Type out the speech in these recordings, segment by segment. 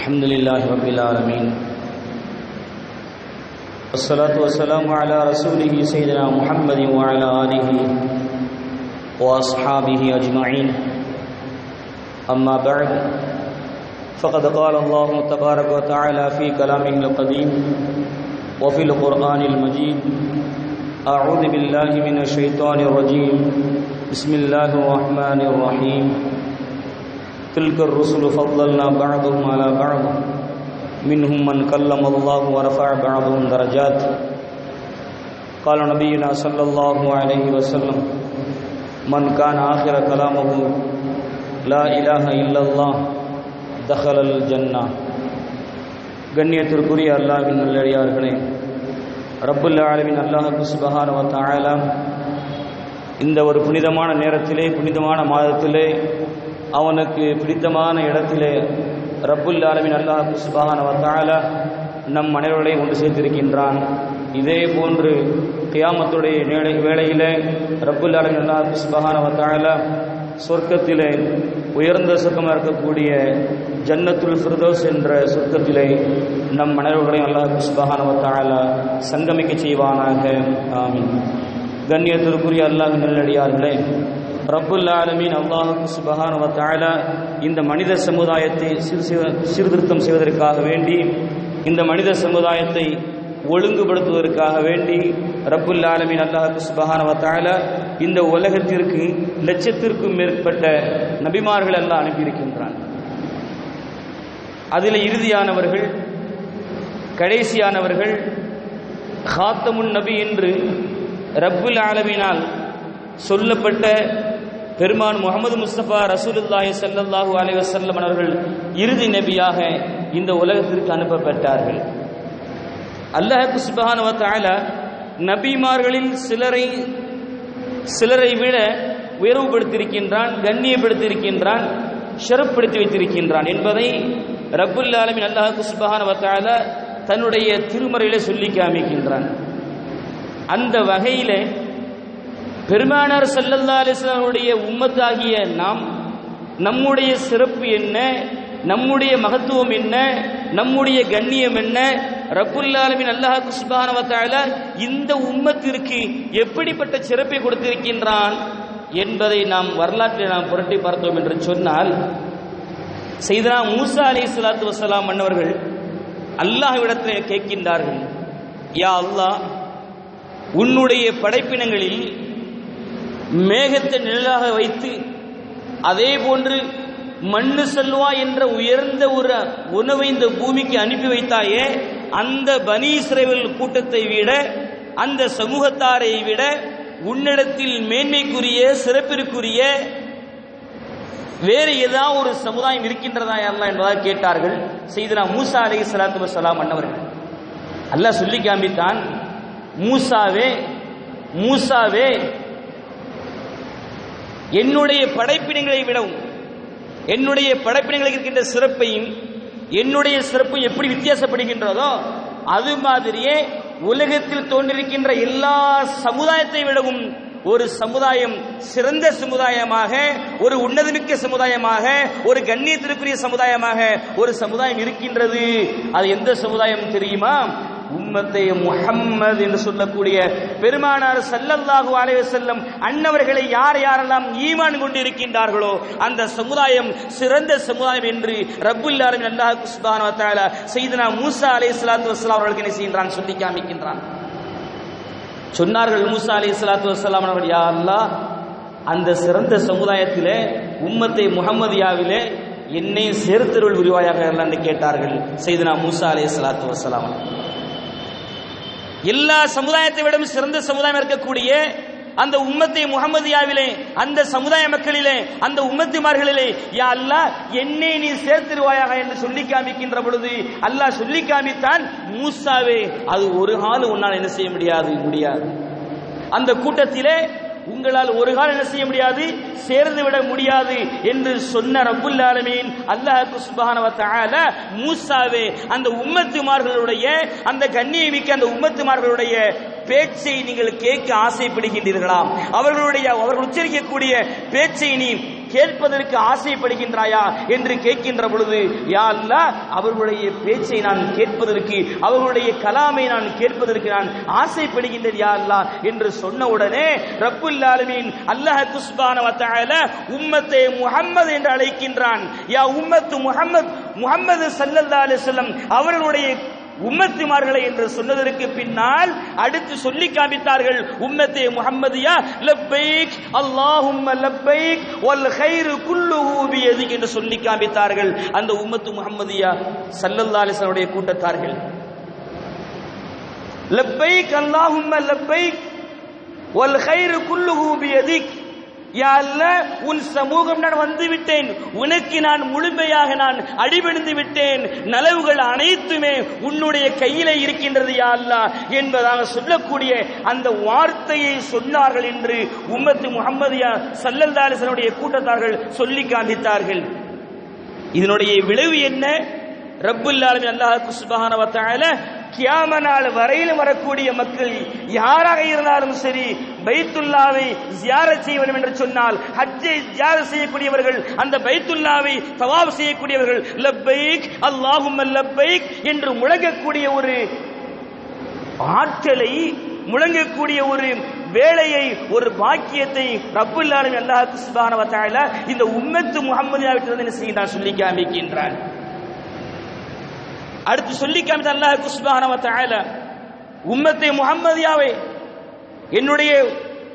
الحمد لله رب العالمين والصلاة والسلام على رسوله سيدنا محمد وعلى آله وأصحابه أجمعين أما بعد، فقد قال الله تبارك وتعالى في كلامه القديم وفي القرآن المجيد أعوذ بالله من الشيطان الرجيم بسم الله الرحمن الرحيم تلك الرسل فضلنا بعضهم على بعض منهم من كلم الله ورفع بعضهم درجات قال نبينا صلى الله عليه وسلم من كان آخر كلامه لا إله إلا الله دخل الجنة கண்ணியத்திற்குரிய அல்லாவின் நல்லடியார்களே ரப்புல் ஆலமின் அல்லாஹு சுபஹான வத்தாலா இந்த ஒரு புனிதமான நேரத்திலே புனிதமான மாதத்திலே அவனுக்கு பிடித்தமான இடத்திலே ரப்புல் ஆலமின் அல்லாஹ் சுபஹான வத்தால நம் அனைவர்களையும் கொண்டு சேர்த்திருக்கின்றான். இதே போன்று கியாமத்துடைய நேடை வேளையிலே ரப்புல் ஆலமின் அல்லாஹ் சுபஹான வத்தால சொர்க்கத்திலே உயர்ந்த சொர்க்கமாக இருக்கக்கூடிய ஜன்னத்துல் ஃபிர்தோஸ் என்ற சொர்க்கத்திலே நம் மனைவர்களையும் அல்லாஹ் சுபஹான வத்தால சங்கமிக்க செய்வானாக. ஆமீன். கண்ணியத்திற்குரிய அல்லாஹ் நல்லடியார்களே ரப்புல் ஆலமீன் அல்லாஹு சுபஹான வத்தாலா இந்த மனித சமுதாயத்தை சீர்திருத்தம் செய்வதற்காக வேண்டி இந்த மனித சமுதாயத்தை ஒழுங்குபடுத்துவதற்காக வேண்டி ரப்புல் ஆலமீன் அல்லாஹு சுபஹான இந்த உலகத்திற்கு லட்சத்திற்கும் மேற்பட்ட நபிமார்கள் எல்லாம் அனுப்பியிருக்கின்றான். அதில் இறுதியானவர்கள் கடைசியானவர்கள் ஹாத்தமுன் நபி என்று ரப்புல் ஆலமினால் சொல்லப்பட்ட பெருமான் முகமது முஸ்தபா ரசூலுல்லாஹி சல்லல்லாஹு அலைஹி வஸல்லம் அவர்கள் இறுதி நபியாக இந்த உலகத்திற்கு அனுப்பப்பட்டார்கள். அல்லாஹ் சுப்ஹானஹு வ தஆலா நபிமார்களில் சிலரை சிலரை விட உயர்வுபடுத்தியிருக்கின்றான் கண்ணியப்படுத்தியிருக்கின்றான் ஷரப்படுத்தி வைத்திருக்கின்றான் என்பதை ரப்புல் ஆலமின் அல்லாஹ் சுபஹான வத்தால தன்னுடைய திருமறையில சொல்லி காமிக்கின்றான். அந்த வகையிலே பெருமானார் சல்லல்லா அலிஸ்லாமுடைய உம்மத்தாகிய நாம் நம்முடைய சிறப்பு என்ன நம்முடைய மகத்துவம் என்ன நம்முடைய கண்ணியம் என்ன ரப்புல்லாலமின் அல்லாஹ் குஸ்பானவத்தால இந்த உம்மத்திற்கு எப்படிப்பட்ட சிறப்பை கொடுத்திருக்கின்றான் என்பதை நாம் வரலாற்றில் நாம் புரட்டி பார்த்தோம் என்று சொன்னால் செய்தனா மூசா அலி சலாத்து வசலாம் மன்னவர்கள் அல்லாஹ்விடத்தில் கேட்கின்றார்கள் யா அல்லாஹ் உன்னுடைய படைப்பினங்களில் மேகத்தை நிழலாக வைத்து அதே போன்று மண்ணு செல்வா என்ற உயர்ந்த ஒரு உணவை இந்த பூமிக்கு அனுப்பி வைத்தாயே அந்த பனீஸ்ரேவல் கூட்டத்தை விட அந்த சமூகத்தாரை விட உன்னிடத்தில் மேன்மைக்குரிய சிறப்பிற்குரிய வேறு ஏதாவது ஒரு சமுதாயம் இருக்கின்றதா எல்லாம் என்பதாக கேட்டார்கள் செய்தனா மூசா அலி சலாத்து வசலாம் அண்ணவர்கள். அல்லாஹ் சொல்லி காமித்தான் மூசாவே மூசாவே என்னுடைய படைப்பினங்களை விடவும் என்னுடைய படைப்பினங்களுக்கு இருக்கின்ற சிறப்பையும் என்னுடைய சிறப்பும் எப்படி வித்தியாசப்படுகின்றதோ அது மாதிரியே உலகத்தில் தோன்றிருக்கின்ற எல்லா சமுதாயத்தை விடவும் ஒரு சமுதாயம் சிறந்த சமுதாயமாக ஒரு உன்னதமிக்க சமுதாயமாக ஒரு கண்ணியத்திற்குரிய சமுதாயமாக ஒரு சமுதாயம் இருக்கின்றது. அது எந்த சமுதாயம் தெரியுமா? உம்மத்தை முஹம்மது என்று சொல்லக்கூடிய பெருமானார் சல்லல்லாஹு அலைஹி செல்லம் அன்னவர்களை யார் யாரெல்லாம் ஈமான் கொண்டு இருக்கின்றார்களோ அந்த சமுதாயம் சிறந்த சமுதாயம் என்று ரப்புல் ஆலமின் அல்லாஹ் சுப்ஹானஹு வ மூசா சையதுனா சலாத்து அலைஹிஸ்ஸலாத்து அவர்களுக்கு என்ன செய்கின்றான்? சொல்லி காமிக்கின்றான். சொன்னார்கள் மூசா அலை சலாத்து வசலாம் அவர்கள் யா அல்லாஹ் அந்த சிறந்த சமுதாயத்திலே உம்மத்தை முகமதியாவிலே என்னை சேர்த்தருள் உருவாயாக என்று கேட்டார்கள். செய்தனா மூசா அலை சலாத்து வசலாம் எல்லா சமுதாயத்தை விடவும் சிறந்த சமுதாயம் இருக்கக்கூடிய அந்த உம்மத்தை முகமதியாவிலே அந்த சமுதாய மக்களிலே அந்த உம்மத்திமார்களிலே யா அல்லா என்னை நீ சேர்த்திருவாயாக என்று சொல்லி காமிக்கின்ற பொழுது அல்லாஹ் சொல்லி காமித்தான் மூசாவே. அது ஒரு காலம் உன்னால் என்ன செய்ய முடியாது? முடியாது. அந்த கூட்டத்திலே உங்களால் ஒரு காலம் என்ன செய்ய முடியாது? சேர்ந்து விட முடியாது என்று சொன்ன ரப்புல் ஆலமீன் அல்லாஹ் சுபஹானவத்தால மூசாவே அந்த உம்மத்துமார்களுடைய அந்த கண்ணியமிக்க அந்த உம்மத்துமார்களுடைய பேச்சை நீங்கள் கேட்க ஆசைப்படுகின்றீர்களாம். அவர்களுடைய அவர்கள் உச்சரிக்கக்கூடிய பேச்சை நீ கேட்பதற்கு ஆசைப்படுகின்றாயா என்று கேட்கின்ற பொழுது யா அல்லாஹ் அவர்களுடைய பேச்சை நான் கேட்பதற்கு அவர்களுடைய கலாமை நான் கேட்பதற்கு நான் ஆசைப்படுகின்றேன் யா அல்லாஹ் என்று சொன்ன உடனே ரப்புல் ஆலமீன் அல்லாஹ் குஸ்பான உம்மத்தை தஆல முஹம்மது என்று அழைக்கின்றான். யா உம்மத்து முஹம்மத் முகம்மது சல்லல்லா அலைஹி அவர்களுடைய உம்மத்துமார்களை என்று சொன்னதற்கு பின்னால் அடுத்து சொல்லி காமித்தார்கள் உம்மத்தே முகம்மதியா லப்பைக் அல்லாஹும்ம லப்பைக் வல் ஹைரு குல்லுஹு பியதிக் என்று சொல்லி காமித்தார்கள். அந்த உம்மத்து முகம்மதியா ஸல்லல்லாஹு அலைஹி கூட்டத்தார்கள். லப்பைக் அல்லாஹும்ம லப்பைக் வல் கைரு குல்லுஹு பியதிக் யா உன் சமூகம் நான் வந்து விட்டேன் உனக்கு நான் முழுமையாக நான் அடிபணிந்து விட்டேன். நலவுகள் அனைத்துமே உன்னுடைய கையிலே இருக்கின்றது யாழ்லா என்பதாக சொல்லக்கூடிய அந்த வார்த்தையை சொன்னார்கள் என்று உம்மத்து முகமதியா சல்லல்லாலிசனுடைய கூட்டத்தார்கள் சொல்லி காண்பித்தார்கள். இதனுடைய விளைவு என்ன? ரப்புல்லாலுமே அல்லாஹ் சுப்ஹானஹு கியாம நாள் வரையிலும் வரக்கூடிய மக்கள் யாராக இருந்தாலும் சரி பைத்துல்லாவை ஜியார செய்வனும் என்று சொன்னால் ஹஜ்ஜை ஜியார செய்யக்கூடியவர்கள் அந்த பைத்துல்லாவை தவாப் செய்யக்கூடியவர்கள் லப்பைக் அல்லாஹும் லப்பைக் என்று முழங்கக்கூடிய ஒரு ஆற்றலை முழங்கக்கூடிய ஒரு வேலையை ஒரு பாக்கியத்தை ரப்புல்லாலும் அல்லாஹ் சுபான இந்த உம்மத்து முஹம்மதியாவிட்டு என்ன செய்கிறான் சொல்லி காமிக்கின்றான் அடுத்து சொல்லி காமித்த அல்லாஹ் சுப்ஹானஹு உம்மத்தை முகம்மதியாவை என்னுடைய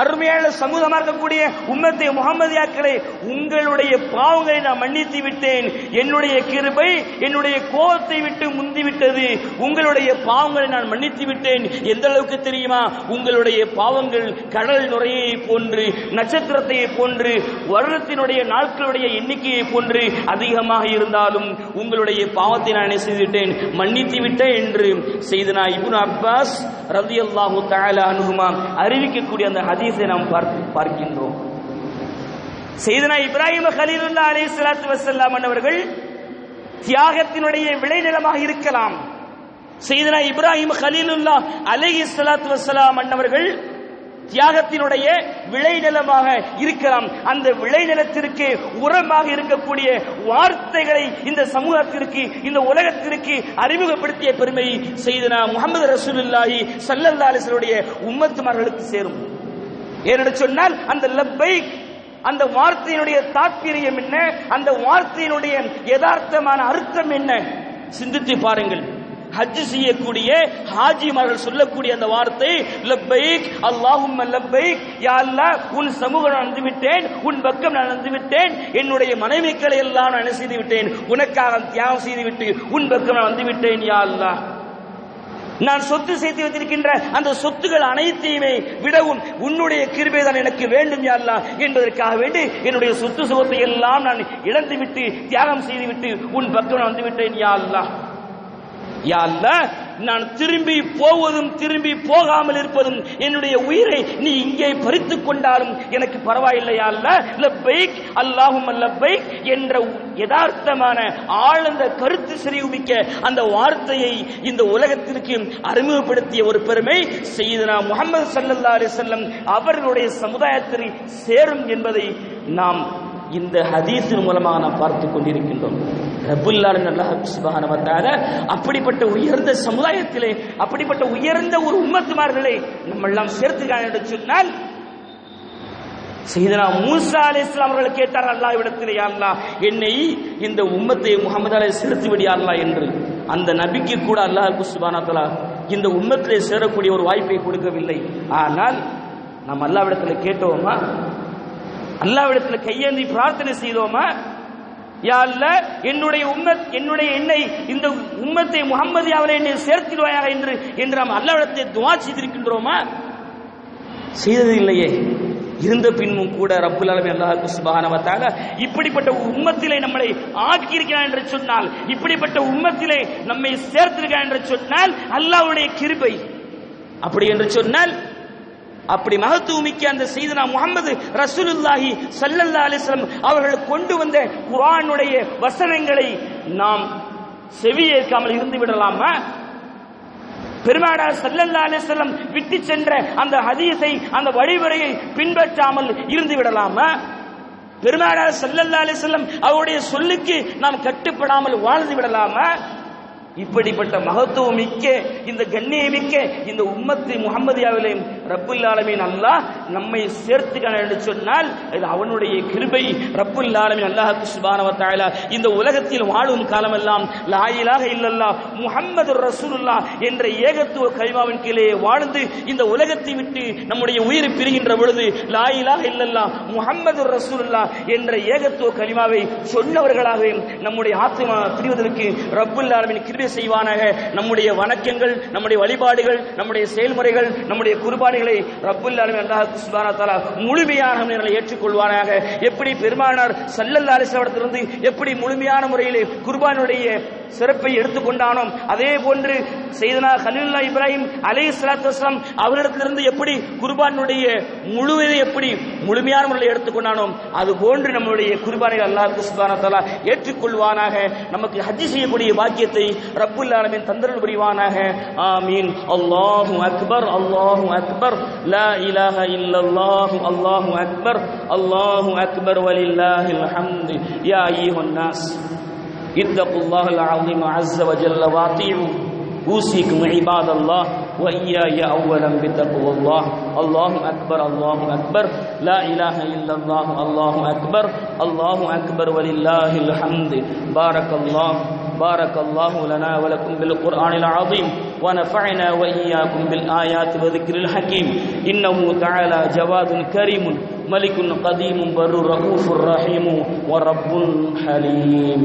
அருமையான சமூகமாக இருக்கக்கூடிய உம்மத்தை முகமதியாக்களை உங்களுடைய பாவங்களை நான் மன்னித்து விட்டேன். என்னுடைய கிருபை என்னுடைய கோபத்தை விட்டு முந்திவிட்டது. உங்களுடைய பாவங்களை நான் மன்னித்து விட்டேன். எந்த அளவுக்கு தெரியுமா? உங்களுடைய பாவங்கள் கடல் நுரையை போன்று நட்சத்திரத்தை போன்று வருடத்தினுடைய நாட்களுடைய எண்ணிக்கையை போன்று அதிகமாக இருந்தாலும் உங்களுடைய பாவத்தை நான் என்ன செய்துவிட்டேன்? மன்னித்து விட்டேன் என்று செய்தனா இபுன் அப்பாஸ் ரலியல்லாஹு தஆலா அன்ஹுமா அறிவிக்கக்கூடிய அந்த ஹதீஸை நாம் பார்த்து பார்க்கின்றோம். செய்தனா இப்ராஹிம் ஹலீலுல்லா அலி சலாத்து வசல்லாம் அவர்கள் தியாகத்தினுடைய விளைநிலமாக இருக்கலாம். செய்தனா இப்ராஹிம் கலீலுல்லா சலாத்து வசலாம் அன்னவர்கள் தியாகத்தினுடைய விளைநிலமாக இருக்கலாம். அந்த விளைநிலத்திற்கு உரமாக இருக்கக்கூடிய வார்த்தைகளை இந்த சமூகத்திற்கு இந்த உலகத்திற்கு அறிமுகப்படுத்திய பெருமை செய்தனா முகமது ரசூலுல்லாஹி ஸல்லல்லாஹு அலைஹி உம்மத்துமார்களுக்கு சேரும். ஏனென்று சொன்னால் அந்த லப்பை அந்த வார்த்தையினுடைய தாற்பயம் என்ன? அந்த வார்த்தையினுடைய யதார்த்தமான அர்த்தம் என்ன? சிந்தித்து பாருங்கள். ஹஜ் செய்யக்கூடிய ஹாஜிமார்கள் சொல்லக்கூடிய அந்த வார்த்தை லப்பைக் அல்லாஹும் லப்பைக் யா அல்லாஹ் உன் சமூகம் நான் வந்து விட்டேன் உன் பக்கம் நான் வந்து விட்டேன் என்னுடைய மனைவிக்களை எல்லாம் நான் செய்து விட்டேன் உனக்காக தியாகம் செய்து விட்டு உன் பக்கம் நான் வந்துவிட்டேன் யா அல்லாஹ். நான் சொத்து சேர்த்து வைத்திருக்கின்ற அந்த சொத்துகள் அனைத்தையுமே விடவும் உன்னுடைய கிருபை தான் எனக்கு வேண்டும் யாரெல்லாம் என்பதற்காக வேண்டி என்னுடைய சொத்து சுகத்தை எல்லாம் நான் இழந்து விட்டு தியாகம் செய்து விட்டு உன் பக்கம் வந்துவிட்டேன் வந்து விட்டேன் நான் திரும்பி போவதும் திரும்பி போகாமல் இருப்பதும் என்னுடைய உயிரை நீ இங்கே பறித்துக் கொண்டாலும் எனக்கு பரவாயில்லையா? அல்ல லப்பைக் அல்லாஹும் லப்பைக் என்ற யதார்த்தமான ஆழ்ந்த கருத்து செறிவுமிக்க அந்த வார்த்தையை இந்த உலகத்திற்கு அறிமுகப்படுத்திய ஒரு பெருமை செய்தனா முகமது சல்லல்லா அலிசல்லம் அவர்களுடைய சமுதாயத்தில் சேரும் என்பதை நாம் இந்த ஹதீஸின் மூலமாக நாம் பார்த்து கொண்டிருக்கின்றோம். ரபுல்லாலும் அல்லாஹ் சுப்ஹானஹு அப்படிப்பட்ட உயர்ந்த சமுதாயத்திலே அப்படிப்பட்ட உயர்ந்த ஒரு உம்மத்துமார்களை நம்ம எல்லாம் சேர்த்துக்கான என்று சொன்னால் செய்தனா மூசா அலி இஸ்லாம் அவர்கள் கேட்டார் அல்லாஹ் இடத்திலே யாருலா என்னை இந்த உம்மத்தை முகமது அலை செலுத்தி விடியா என்று. அந்த நபிக்கு கூட அல்லாஹ் சுப்ஹானஹு இந்த உம்மத்திலே சேரக்கூடிய ஒரு வாய்ப்பை கொடுக்கவில்லை. ஆனால் நாம் அல்லாவிடத்தில் கேட்டோமா அல்லாவிடத்தில் கையேந்தி பிரார்த்தனை செய்தோமா? யா என்னுடைய உம்மத் என்னுடைய என்னை இந்த உம்மத்தை முகம்மது அவரை என்னை சேர்த்திடுவாயாக என்று என்று நாம் அல்லாவிடத்தை துவா செய்திருக்கின்றோமா? செய்தது இல்லையே இருந்த பின்பும் கூட ரப்புல் ஆலமீன் அல்லாஹ் சுப்ஹானஹு இப்படிப்பட்ட உம்மத்திலே நம்மளை ஆக்கியிருக்கிறான் என்று சொன்னால் இப்படிப்பட்ட உம்மத்திலே நம்மை சேர்த்திருக்கிறான் என்று சொன்னால் அல்லாவுடைய கிருபை. அப்படி என்று சொன்னால் அப்படி மகத்துவமிக்க அந்த செய்தனா முகமது ரசூலுல்லாஹி சல்லல்லா அலிஸ்லம் அவர்கள் கொண்டு வந்த குரானுடைய வசனங்களை நாம் செவியேற்காமல் இருந்து விடலாமா? பெருமாடார் சல்லல்லா அலிஸ்லம் விட்டு சென்ற அந்த ஹதீஸை அந்த வழிமுறையை பின்பற்றாமல் இருந்து விடலாமா? பெருமாடார் சல்லல்லா அலிஸ்லம் அவருடைய சொல்லுக்கு நாம் கட்டுப்படாமல் வாழ்ந்து விடலாமா? இப்படிப்பட்ட மகத்துவம் மிக்க இந்த கண்ணியமிக்க இந்த உம்மத்து முகமதியாவிலே ரப்புல் அல்லாஹ் நம்மை சேர்த்துக்கணும் என்று சொன்னால் இது அவனுடைய கிருபை. ரப்புல் ஆலமீன் அல்லாஹ் சுப்ஹானஹு வ இந்த உலகத்தில் வாழும் காலமெல்லாம் லாயிலாக இல்லல்லா முகம்மது ரசூலுல்லா என்ற ஏகத்துவ கலிமாவின் கீழே வாழ்ந்து இந்த உலகத்தை விட்டு நம்முடைய உயிர் பிரிகின்ற பொழுது லாயிலாக இல்லல்லா முகம்மது ரசூலுல்லா என்ற ஏகத்துவ கலிமாவை சொன்னவர்களாகவே நம்முடைய ஆத்மா பிரிவதற்கு ரப்புல் ஆலமீன் கிருபை செய்வானாக? நம்முடைய வணக்கங்கள் நம்முடைய வழிபாடுகள் நம்முடைய செயல்முறைகள் நம்முடைய குர்பானிகளை ரப்புல் ஆலமீன் அல்லாஹ் சுபானா தாலா முழுமையான ஏற்றுக்கொள்வானாக? எப்படி பெருமானார் ஸல்லல்லாஹு அலைஹி எப்படி முழுமையான முறையிலே குர்பானுடைய சிறப்பை எடுத்துக்கொண்டானோம். அதே போன்று செய்தனா கலீலுல்லாஹ் இப்ராஹிம் அலைஹிஸ்ஸலாத்து வஸலாம் அவரிடத்திலிருந்து எப்படி குர்பானுடைய முழுவதை எப்படி முழுமையான முறையில் எடுத்துக்கொண்டானோம் அது போன்று நம்முடைய குர்பானை அல்லாஹ் சுப்ஹானஹு ஏற்றுக்கொள்வானாக. நமக்கு ஹஜ் செய்யக்கூடிய பாக்கியத்தை ரப்புல் ஆலமின் தந்திரன் புரிவானாக. ஆமீன். அல்லாஹு அக்பர் அல்லாஹு அக்பர். லா இலாஹ இல்லல்லாஹு அல்லாஹு அக்பர். அல்லாஹு அக்பர் வலில்லாஹில் ஹம்து யா அய்யுஹன் நாஸ். اتقوا الله العظيم عز وجل واطيعوا. أوصيكم عباد الله وإياي أولا بتقوى الله. الله أكبر الله أكبر. لا إله إلا الله الله أكبر. الله أكبر ولله الحمد. بارك الله بارك الله لنا ولكم بالقرآن العظيم. ونفعنا وإياكم بالآيات وذكر الحكيم. إنه تعالى جواد كريم. ملك قديم بر رؤوف رحيم ورب حليم.